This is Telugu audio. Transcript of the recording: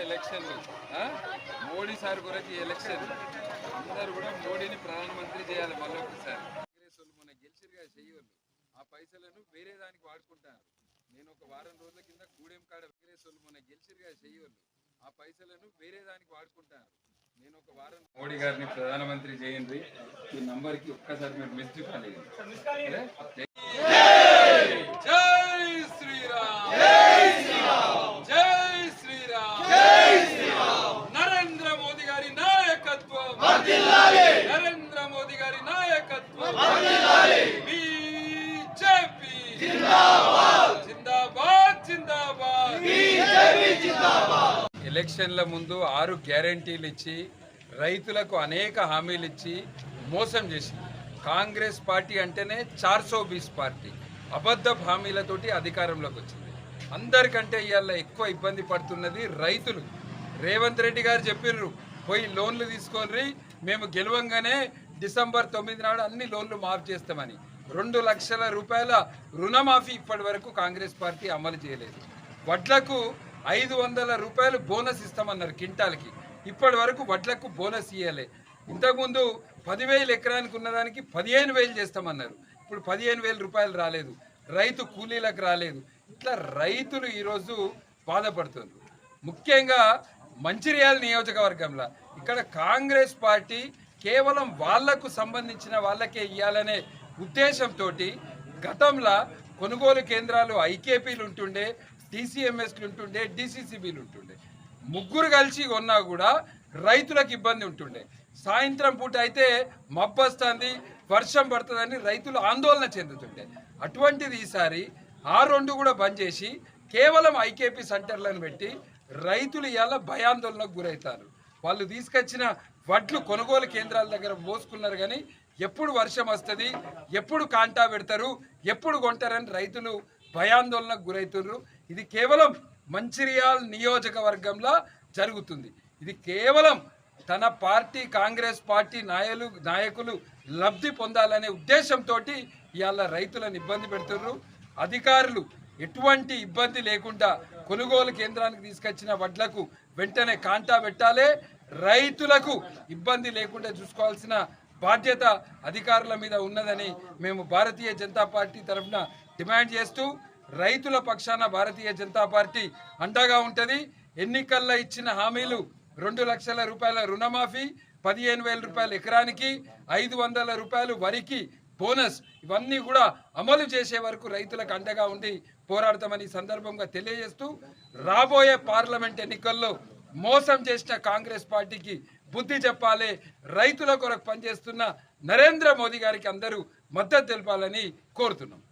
ఎలక్షన్లు ఆ? మోడీ సార్ గురించి ఎలక్షన్ అందరూ కూడా మోడీని ప్రధానమంత్రి చేయాలి మళ్ళీ ఒకసారి కాంగ్రెస్ వాళ్ళు మొన్న గెలిచిరు కదా ఆ పైసలను వేరే దానికి వాడుకుంటారు నేను ఒక వారం రోజుల కింద గూడెం కాడ వాళ్ళు మొన్న గెలిచిరు కదా చెయ్యోళ్ళు. ఆ పైసలను వేరే దానికి వాడుకుంటారు. నేను ఒక వారం మోడీ గారిని ప్రధానమంత్రి చేయండి. ఈ నంబర్కి ఒక్కసారి మీరు మిస్డ్ కాల్ జై శ్రీరామ్. జై శ్రీరామ్. నరేంద్ర మోదీ గారి నాయకత్వం. నరేంద్ర మోదీ గారి నాయకత్వం. ఎలక్షన్ల ముందు ఆరు గ్యారంటీలు ఇచ్చి రైతులకు అనేక హామీలు ఇచ్చి మోసం చేసింది. కాంగ్రెస్ పార్టీ అంటేనే చార్సో బీస్ పార్టీ. అబద్ధ హామీలతోటి అధికారంలోకి వచ్చింది. అందరికంటే ఇవాళ ఎక్కువ ఇబ్బంది పడుతున్నది రైతులు. రేవంత్ రెడ్డి గారు చెప్పిర్రు పోయి లోన్లు తీసుకొని మేము గెలవంగానే డిసెంబర్ తొమ్మిది నాడు అన్ని లోన్లు మాఫ్ చేస్తామని. రెండు లక్షల రూపాయల రుణమాఫీ ఇప్పటి వరకు కాంగ్రెస్ పార్టీ అమలు చేయలేదు. వడ్లకు ఐదు వందల రూపాయలు బోనస్ ఇస్తామన్నారు కింటాల్కి ఇప్పటి వరకు వడ్లకు బోనస్ ఇవ్వలే ఇంతకుముందు పదివేలు ఎకరానికి ఉన్నదానికి పదిహేను వేలు చేస్తామన్నారు. ఇప్పుడు పదిహేను వేల రూపాయలు రాలేదు. రైతు కూలీలకు రాలేదు. ఇట్లా రైతులు ఈరోజు బాధపడుతున్నారు. ముఖ్యంగా మంచిర్యాల నియోజకవర్గంలో ఇక్కడ కాంగ్రెస్ పార్టీ కేవలం వాళ్ళకు సంబంధించిన వాళ్ళకే ఇవ్వాలనే ఉద్దేశంతో గతంలో కొనుగోలు కేంద్రాలు ఐకేపీలు ఉంటుండే డీసీఎంఎస్లు ఉంటుండే డిసిసిబిలు ఉంటుండే. ముగ్గురు కలిసి కొన్నా కూడా రైతులకు ఇబ్బంది ఉంటుండే. సాయంత్రం పూట అయితే మబ్బు వస్తుంది వర్షం పడుతుందని రైతులు ఆందోళన చెందుతుండే. అటువంటిది ఈసారి ఆ రెండు కూడా బంద్ చేసి కేవలం ఐకేపీ సెంటర్లను పెట్టి రైతులు ఇవాళ భయాందోళనకు గురవుతారు వాళ్ళు తీసుకొచ్చిన వడ్లు కొనుగోలు కేంద్రాల దగ్గర మోసుకున్నారు కానీ ఎప్పుడు వర్షం వస్తుంది ఎప్పుడు కాంటా పెడతారు ఎప్పుడు కొంటారని రైతులు భయాందోళనకు గురవుతున్నారు ఇది కేవలం మంచిర్యాల్ నియోజకవర్గంలో జరుగుతుంది. ఇది కేవలం తన పార్టీ కాంగ్రెస్ పార్టీ నాయలు నాయకులు లబ్ధి పొందాలనే ఉద్దేశంతో ఇవాళ రైతులను ఇబ్బంది పెడుతున్నారు అధికారులు ఎటువంటి ఇబ్బంది లేకుండా కొనుగోలు కేంద్రానికి తీసుకొచ్చిన వడ్లకు వెంటనే కాంటా పెట్టాలి. రైతులకు ఇబ్బంది లేకుండా చూసుకోవాల్సిన బాధ్యత అధికారుల మీద ఉన్నదని మేము భారతీయ జనతా పార్టీ తరఫున డిమాండ్ చేస్తూ రైతుల పక్షాన భారతీయ జనతా పార్టీ అండగా ఉంటుంది. ఎన్నికల్లో ఇచ్చిన హామీలు రెండు లక్షల రూపాయల రుణమాఫీ పదిహేను వేల రూపాయల ఎకరానికి ఐదు వందల రూపాయలు వరికి బోనస్ ఇవన్నీ కూడా అమలు చేసే వరకు రైతులకు అండగా ఉండి పోరాడతామని సందర్భంగా తెలియజేస్తూ రాబోయే పార్లమెంట్ ఎన్నికల్లో మోసం చేసిన కాంగ్రెస్ పార్టీకి బుద్ధి చెప్పాలి. రైతుల కొరకు పనిచేస్తున్న నరేంద్ర మోదీ గారికి అందరూ మద్దతు తెలపాలని కోరుతున్నాం.